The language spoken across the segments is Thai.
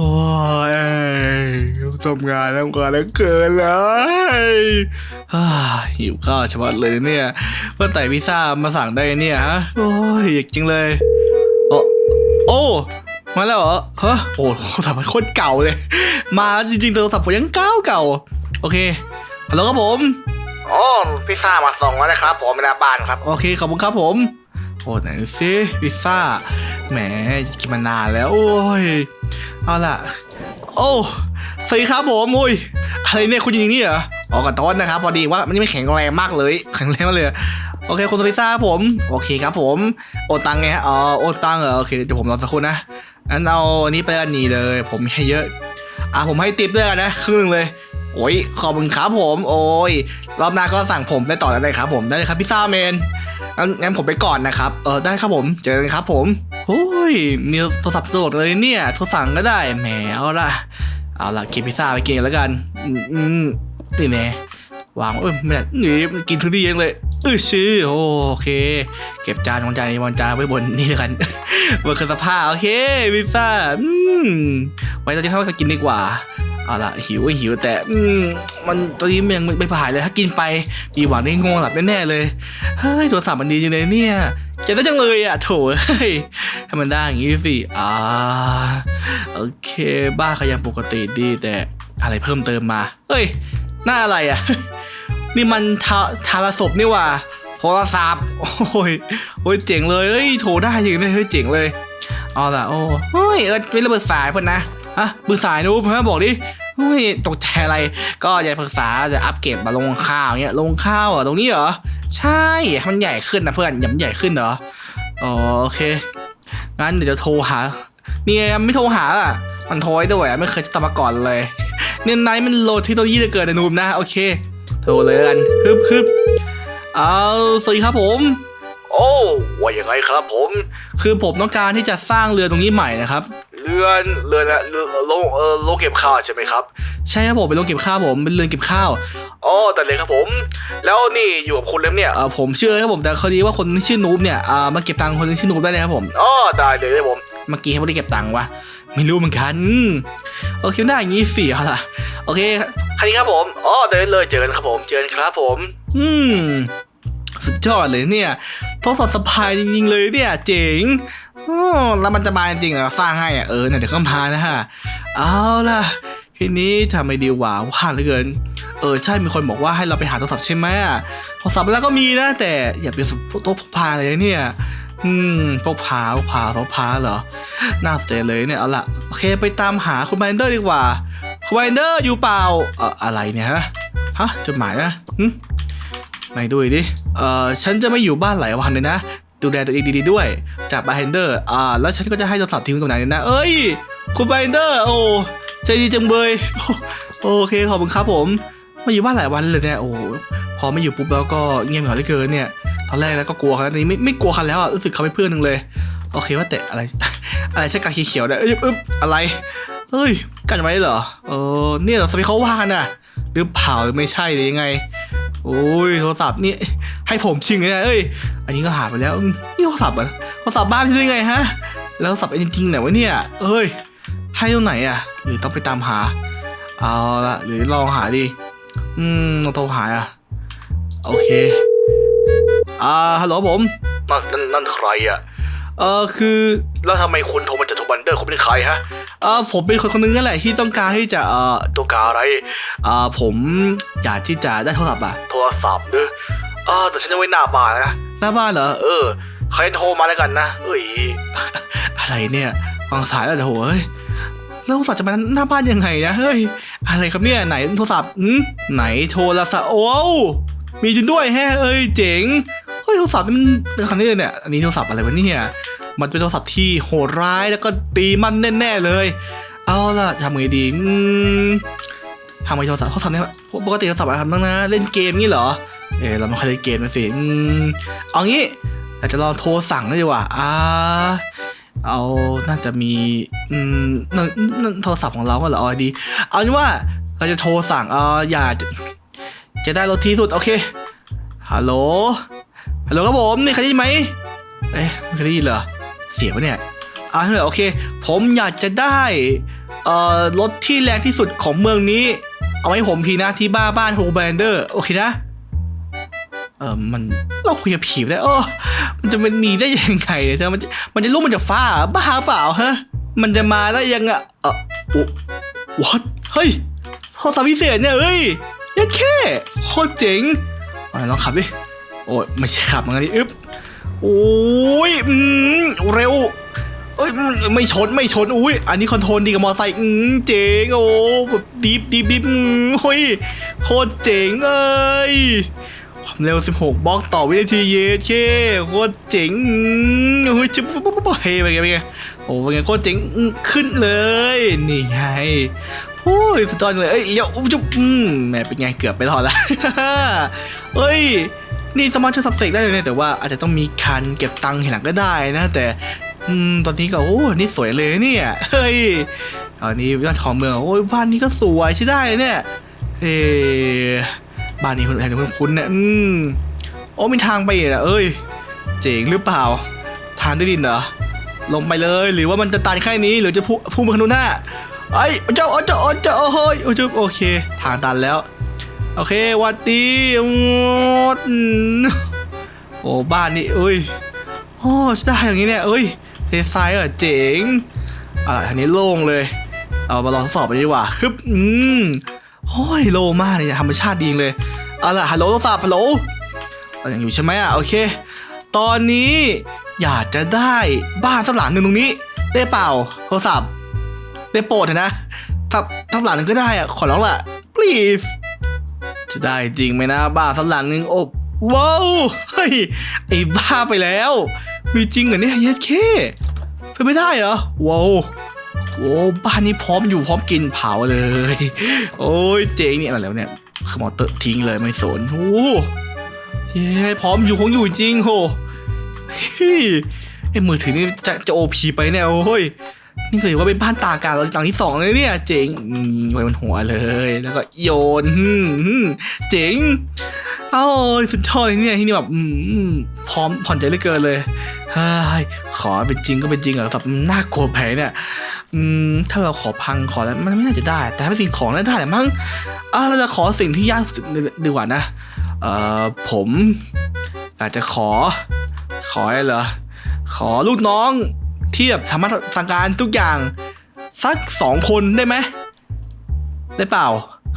โอ้ยทำงานทำงานแล้วเกินเลยฮ่าหิวข้าวชะมัดเลยเนี่ยว่าแต่พิซซ่ามาสั่งได้เนี่ยฮะโอ้ยอยากจริงเลยโอ้โอ้มาแล้วเหรอฮะโอ้โทรศัพท์มันโคตรเก่าเลย มาจริงๆโทรศัพท์ผมยังเก่าเก่าโอเคฮัลโหลครับผมโอ้พิซซ่ามาส่งแล้วนะครับ ผมในหน้าบ้านครับ โอเคขอบคุณครับผมโอ้ไหนซิพิซซ่าแหมกินมานานแล้วโอ้ย เอาล่ะ โอ้สวัสดีครับผมอุ้ยอะไรเนี่ยคุณยิงนี่เหรอออกกับต้นนะครับพอดีว่ามันไม่แข็งแรงมากเลยแข็งแรงมากเลยโอเคคุณพิซ่าครับผมโอเคครับผม โอตังไงฮะอ๋อโอตังเหรอโอเคเดี๋ยวผมรอสักครู่นะอันเอาอันนี้ไปอันนี้เลย ผมให้เยอะอะผมให้ติปด้วยนะครึ่งหนึ่งเลยโอ้ยขอบคุณครับผม โอ้ยรอบหน้าก็สั่งผมได้ต่อได้เลยครับผมได้เลยครับพิซซ่าเมนงั้นงั้นผมไปก่อนนะครับเออได้ครับผมเจอกันครับผม โอ้ย มีโทรศัพท์สะดวกเลยเนี่ย โทรสั่งก็ได้ แหมเอาละเอาละกินพิซซ่าไปกินแล้วกัน อืมอืมนี่แม่วางเอ้ยไม่ได้นี่กินทุกที่ยังเลยเออชื่อโอเค เก็บจานวางจานวางจานไว้บนนี่แล้วกันบนเครื่องซักผ้าโอเคพิซซ่าอืมไว้ตอนที่เข้าจะกินดีกว่า เอาละหิวก็หิวแต่ อืม มันตอนนี้มันยังไม่ผ่านเลยถ้ากินไปมีหวังได้งงหลับแน่ๆเลย เฮ้ยโทรศัพท์มันดีจังเลยเนี่ยเจะได้จังเลยอะโถเฮ้ยให้มันได้อย่างงี้สิอ่าโอเค บ้าก็ยังปกติดีแต่อะไรเพิ่มเติมมาเอ้ยหน้าอะไรอะ นี่มันทาทารศพนี่ว่าโทรศัพท์โอ้ยโอ้ยเจ๋งเลยเฮ้ยโทรได้จริงเลยเฮ้ยเจ๋งเลยเอาล่ะโอ้เฮ้ยเออไม่ระเบิดสายเพื่อนนะ ฮะปรึกษานูบฮะบอกดิเฮ้ยตกใจอะไร ก็อยากปรึกษาจะอัปเกรดมาลงข้าวเนี้ยลงข้าวเหรอตรงนี้เหรอใช่ให้มันใหญ่ขึ้นนะเพื่อนอย่ามันใหญ่ขึ้นเหรออ๋อโอเคงั้นเดี๋ยวจะโทรหาเนี่ยไม่โทรหาอะมันโทรไว้ด้วยอะไม่เคยจะทำมาก่อนเลยเนี่ยนายมันโหลดเทคโนโลยีเหลือเกินนะนูบนะโอเคโทรเลยแล้วกันฮึบฮึบเอาสวัสดีครับผม โอ้ว่ายังไงครับผม คือผมต้องการที่จะสร้างเรือตรงนี้ใหม่นะครับ เรือนเรือนอะเรือโรงเออโรงเก็บข้าวใช่ไหมครับ ใช่ครับผมเป็นโรงเก็บข้าวผมเป็นเรือนเก็บข้าวอ๋อแต่เลยครับผม แล้วนี่อยู่กับคุณเล็มเนี่ยเออผมเชื่อครับผมแต่คดีว่าคนที่ชื่อนูบเนี่ยอ่ามาเก็บตังค์คนที่ชื่อนูบได้เลยครับผมอ๋อได้เลยครับผมเมื่อกี้เขาไม่ได้เก็บตังค์วะไม่รู้เหมือนกันอืมโอเคหน้าอย่างนี้สิเอาล่ะโอเคคันนี้ครับผมอ๋อเดินเลยเจอกันครับผมเจอกันครับผม อืมสุดยอดเลยเนี่ยทดสอบสปายจริงๆเลยเนี่ยเจ๋งอ๋อ แล้วมันจะมาจริงเหรอสร้างให้อะเออเนี่ยเดี๋ยวก็มานะฮะเอาล่ะทีนี้ทำไมดีว่าว่าเหลือเกิน เออใช่มีคนบอกว่าให้เราไปหาโทรศัพท์ใช่ไหมโทรศัพท์แล้วก็มีนะ แต่อย่าเป็นโต๊ะพกพาเลยเนี่ยอืมพกพาพกพาพกพาเหรอน่าสนใจเลยเนี่ยเอาละโอเคไปตามหาคุณไบเดอร์ดีกว่าคุณไบเดอร์อยู่เปล่าเอ่ออะไรเนี่ยฮะฮะจดหมายนะหึไหนดูอีกดิเอ่อฉันจะไม่อยู่บ้านหลายวันเลยนะ ดูแลตัวเองดีๆด้วย จากบาร์เฮนเดอร์ อ่า แล้วฉันก็จะให้โทรศัพท์ทิ้งตรงไหนนะ เอ้ย คุณไบเฮนเดอร์ โอ้ ใจดีจังเบย โอเค ขอบคุณครับผม มาอยู่บ้านหลายวันเลยเนี่ย โอ้ พอไม่อยู่ปุ๊บแล้วก็เงียบเหงาเหลือเกินเนี่ย ตอนแรกแล้วก็กลัวครับตอนนี้ไม่ไม่กลัวคันแล้วอะ รู้สึกเขาเป็นเพื่อนหนึ่งเลย โอเคว่าแต่อะไร อะไรใช่กาเขียวๆเนี่ยเอ้ยอึ๊บอะไรเอ้ย กันไว้เหรอ เออเนี่ยเหรอสเปคเขาว่ากันน่ะ หรือเปล่าหรือไม่ใช่หรือยังไง โอ้ยโทรศัพท์นี่ให้ผมชิงเลยนะเอ้ย อันนี้ก็หาไปแล้วนี่โทรศัพท์อะโทรศัพท์บ้านพี่ได้ไงฮะ แล้วโทรศัพท์จริงๆไหนวะเนี่ยเอ้ย ให้ตรงไหนอะหรือต้องไปตามหา เอาละหรือลองหาดีอืมลองโทรหาอะโอเค อ่าฮัลโหลผมนั่นนั่นนั่นใครอะ เออคือแล้วทำไมคุณโทรมาจากทูบันเดอร์คุณเป็นใครฮะเออผมเป็นคนคนหนึงนั่นแหละที่ต้องการที่จะเออตัวการอะไรเออผมอยากที่จะได้โทรศัพท์อะโทรศัพท์เด้ออ่าแต่ฉันจะไว้หน้าบ้านนะหน้าบ้านเหรอเออใครโทรมาแล้วกันนะเอ้ยอะไรเนี่ยวางสายแล้วเดี๋ยวโหเฮ้ยแล้วโทรศัพท์จะมาหน้าบ้านยังไงนะเฮ้ยอะไรครับเนี่ยไหนโทรศัพท์อืมไหนโทรศัพท์โอ้วมีจริงด้วยแฮะเอ้ยเจ๋งเฮ้ยโทรศัพท์นี่มันเป็นคันนี้เลยเนี่ยอันนี้โทรศัพท์อะไรวะเนี่ย มันเป็นโทรศัพท์ที่โหดร้ายแล้วก็ตีมันแน่ๆเลย เอาล่ะทำไงดีอืมทำไงโทรศัพท์โทรศัพท์เนี่ยปกติโทรศัพท์อะไรทำบ้างนะ เล่นเกมงี้เหรอ เออเราไม่เคยเล่นเกมนะสิอืมเอางี้อาจจะลองโทรสั่งได้ดีกว่าอ่าเอาน่าจะมีอืมนนโทรศัพท์ของเราก็เหรออดีเอาเป็นว่าเราจะโทรสั่งเอออยากจะได้รถที่สุด โอเค ฮัลโหล ฮัลโหลครับผม นี่ใครได้ไหม เอ๊ะไม่เคยได้ยินเหรอ เสียวะเนี่ยอ่าโอเค ผมอยากจะได้เอ่อรถที่แรงที่สุดของเมืองนี้ เอาให้ผมทีนะที่บ้าบ้านโฮแบนเดอร์โอเคนะเออมันเราคุยกับผีได้เออมันจะเป็นมีได้ยังไงเนี่ยเธอมันจะมันจะลุกมันจะฟ้าบ้าเปล่าฮะ มันจะมาได้ยังอะเออโอ้ what เฮ้ยโทรศัพท์พิเศษเนี่ยเฮ้ยยัดแค่โคตรเจ๋งอะลองขับดิโอ้ยไม่ใช่ขับมันกันี่อึ๊บโอ้ยอืม เร็วเอ้ยไม่ชนไม่ชนอุ้ยอันนี้คอนโทรลดีกับมอไซค์อืมเจ๋งโอ้แบบดิฟดิฟดิฟอืมเฮ้ยโคตรเจ๋งเอ้ยความเร็ว 16 บล็อกต่อวินาทีเยเคโคตรเจ๋งเฮ้ยจุ๊บปุ๊บปุ๊บเฮ้ยเป็นไงเป็นไงโอ้เป็นไงโคตรเจ๋งขึ้นเลยนี่ไงโอ้ยสุดยอดเลยเอ้ยเลี้ยวจุ๊บอืมแหมเป็นไงเกือบไปรอดละเอ้ย นี่สามารถใช้สับเสกได้เลยเนี่ยแต่ว่าอาจจะต้องมีคันเก็บตังค์ทีหลังก็ได้นะ แต่อืมตอนนี้ก็โอ้นี่สวยเลยเนี่ยเฮ้ยอันนี้บ้านของเมืองโอ้ยบ้านนี้ก็สวยใช่ได้เนี่ยเอบ้านนี้คุณแอนคุณคุ้นเนี่ยอืมโอ้มีทางไปอีกอะเอ้ย เจ๋งหรือเปล่า ทางได้ดินเหรอลงไปเลยหรือว่ามันจะตันแค่นี้หรือจะพุ่งพุ่งไปข้างหน้าไอ้เจ้าเจ้าเจ้าโอ้ยโอ้ยโอเคทางตันแล้ว โอเควัดดีโอ้บ้านนี่เอ้ยโอ้จะได้อย่างนี้เนี่ยเอ้ยเทสไซน์เหรอเจ๋งอะอันนี้โล่งเลย เอามาลองทดสอบไปดีกว่าฮึบอืมโอ้ยโล่งมากเลยธรรมชาติดีเลยเอาล่ะฮัลโหลโทรศัพท์ฮัลโหลเอาอย่างอยู่ใช่ไหมอะโอเค ตอนนี้อยากจะได้บ้านสักหลังหนึ่งตรงนี้ ได้เปล่าโทรศัพท์ได้โปรดเถอะนะสักสักหลังหนึ่งก็ได้อะขอร้องล่ะ please จะได้จริงไหมนะบ้าสักหลังหนึ่งโอ้ว้าวเฮ้ยไอ้บ้าไปแล้ว มีจริงเหรอเนี่ยเย็ดเคเป็นไม่ได้เหรอว้าวโอ้บ้านนี้พร้อมอยู่พร้อมกินเผาเลย โอ้ยเจ๋งเนี่ยอะไรแล้วเนี่ยขมอเตอร์ทิ้งเลยไม่สนโอ้เย้พร้อมอยู่คงอยู่จริงโว้ยไอ้มือถือนี่จะจะโอพีไปเนี่ยโอ้ย นี่คือว่าเป็นบ้านตาการเราหลังที่สองเลยเนี่ย เจ๋งอืมไว้บนหัวเลย แล้วก็โยนเจ๋งโอ้ยสุดยอดเลยเนี่ยที่นี่แบบพร้อมผ่อนใจเหลือเกินเลยเฮ้ยขอเป็นจริงก็เป็นจริงเหรอแบบน่ากลัวแผลเนี่ยอืมถ้าเราขอพังขอแล้วมันไม่น่าจะได้ แต่ถ้าเป็นสิ่งของน่าได้แหละมั้งเราจะขอสิ่งที่ยากสุดดีกว่านะเอ่อผมอากจะขอ ขออะไรเหรอขอลูกน้อง ที่แบสามารถสั่งการทุกอย่าง สักสองคนได้ไหมได้เปล่า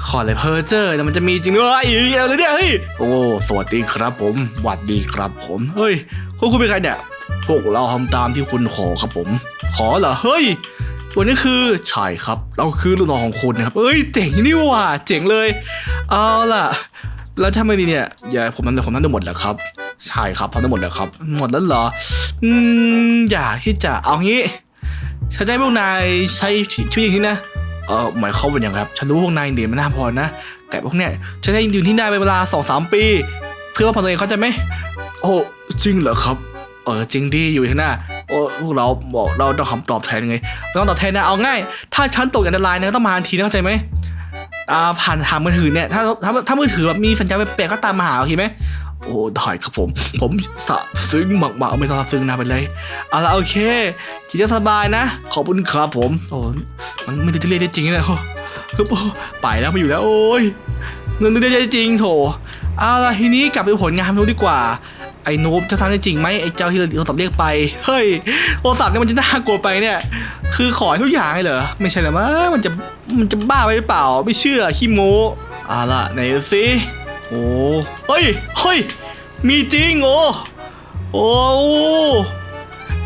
ขอเลยเพอร์เจอร์แต่มันจะมีจริงด้วยอีกแล้วเลยเนี่ยเฮ้ยโอ้สวัสดีครับผมหวัดดีครับผมเฮ้ยคุณคุณเป็นใครเนี่ยพวกเราทำตามที่คุณขอครับผม ขอเหรอเฮ้ยตัวนี้คือใช่ครับ เราคือลูกน้องของคุณนะครับเอ้ยเจ๋งนี่ว่าเจ๋งเลย เอาล่ะ แล้วถ้าไม่ดีเนี่ยอย่าผมนั้นผมนั้นจะหมดแล้วครับ ใช่ครับทำได้หมดแล้วครับ หมดแล้วเหรอ อืม อยากที่จะเอางี้ ฉันจะให้พวกนายใช้ชีวิตอย่างนี้นะ เออหมายความว่าอย่างไรครับ ฉันรู้ว่าพวกนายเดียนไม่น่าพอนะ แต่พวกเนี้ยฉันให้อยู่ที่นายเป็นเวลาสองสามปี เพื่อว่าพอตัวเองเข้าใจไหม โอ้จริงเหรอครับ เออจริงดีอยู่ที่หน้าโอ้พวกเราบอกเราต้องคำตอบแทนไงไม่ต้องตอบแทนนะเอาง่าย ถ้าฉันตกอันตรายนะก็ต้องมาทันทีนะเข้าใจไหมอ่าผ่านทางมือถือเนี่ยถ้าถ้าถ้ามือถือแบบมีสัญญาณแปลกๆก็ตามมาหาโอเคไหม โอ้ได้ครับผม ผมสะซึ้งมากๆไม่ต้องสะซึ้งนะไปเลยเอาละโอเคจิตใจสบายนะ ขอบคุณครับผมโอ้มันไม่ได้เรียกได้จริงนะโอ้คือไปแล้วไม่อยู่แล้วโอ้ยเงินไม่ได้จริงโถเอาละทีนี้กลับไปผลงานดูดีกว่าไอ้นูบจะทำได้จริงไหมไอ้เจ้าที่เราโทรศัพท์เรียกไป เฮ้ยโทรศัพท์เนี่ยมันจะน่ากลัวไปเนี่ย คือขอทุกอย่างเลยเหรอ ไม่ใช่เหรอมั้งมันจะมันจะบ้าไปหรือเปล่า ไม่เชื่อขี้โม้เอาล่ะไหนสิ โอ้เฮ้ยเฮ้ย มีจริงโอ้โอ้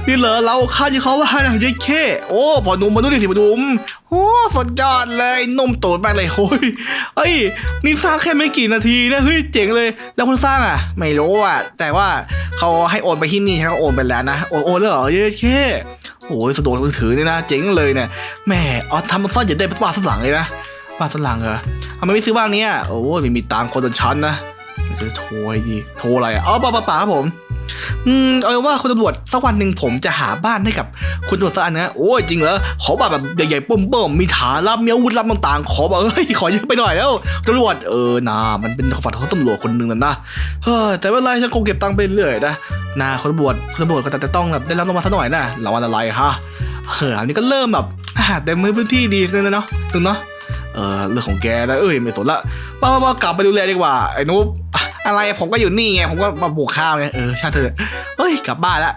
นี่เหรอเราคาดที่เขาว่านะเจ๊แค่โอ้พอหนุ่มมาดูดิสิพอหนุ่มโอ้สุดยอดเลยนุ่มตูดมากเลยโอ้ยเฮ้ยนี่สร้างแค่ไม่กี่นาทีนะเฮ้ยเจ๋งเลย แล้วคนสร้างอะ ไม่รู้อะแต่ว่าเขาให้โอนไปที่นี่เขาโอนไปแล้วนะโอนโอนแล้วเหรอเจ๊แค่โอ้ยสะดวกมือถือเนี่ยนะเจ๋งเลยเนี่ยแหม่เอาทำมันซ่อนอย่าได้บ้านสลังเลยนะ บ้านสลังเหรอทำไมไม่ซื้อบ้านเนี้ยโอ้ยไม่มีตังค์คนจนชั้นนะจะโทรดีโทรอะไรอะอ๋อป่าป่าป่าครับผมอืมเอาเป็นว่าคุณตำรวจสักวันหนึ่งผมจะหาบ้านให้กับคุณตำรวจสักอันนะโอ้ยจริงเหรอขอบ้านแบบใหญ่ๆเบิ่มๆมีฐานรับมีอาวุธลับต่างๆ ขอแบบเฮ้ยขอเยอะไปหน่อยแล้วตำรวจเออนามันเป็นฝันของตำรวจคนหนึ่งนั่นนะเฮ้ยแต่ไม่เป็นไรฉันคงเก็บตังค์ไปเรื่อยนะนาคุณตำรวจคุณตำรวจก็แต่ต้องแบบได้รับรางวัลสักหน่อยนะรางวัลอะไรฮะเฮ้ยอันนี้ก็เริ่มแบบเต็มพื้นที่ดีเลยเนาะตึงเนาะ เออเรื่องของแกนะเอ้ยไม่สนละป้าป้าปากลับไปดูแลดีกว่าไอ้นุ๊กอะไรผมก็อยู่นี่ไงผมก็มาบุกข้าวไงเออช่างเถอะเอ้ยกลับบ้านละ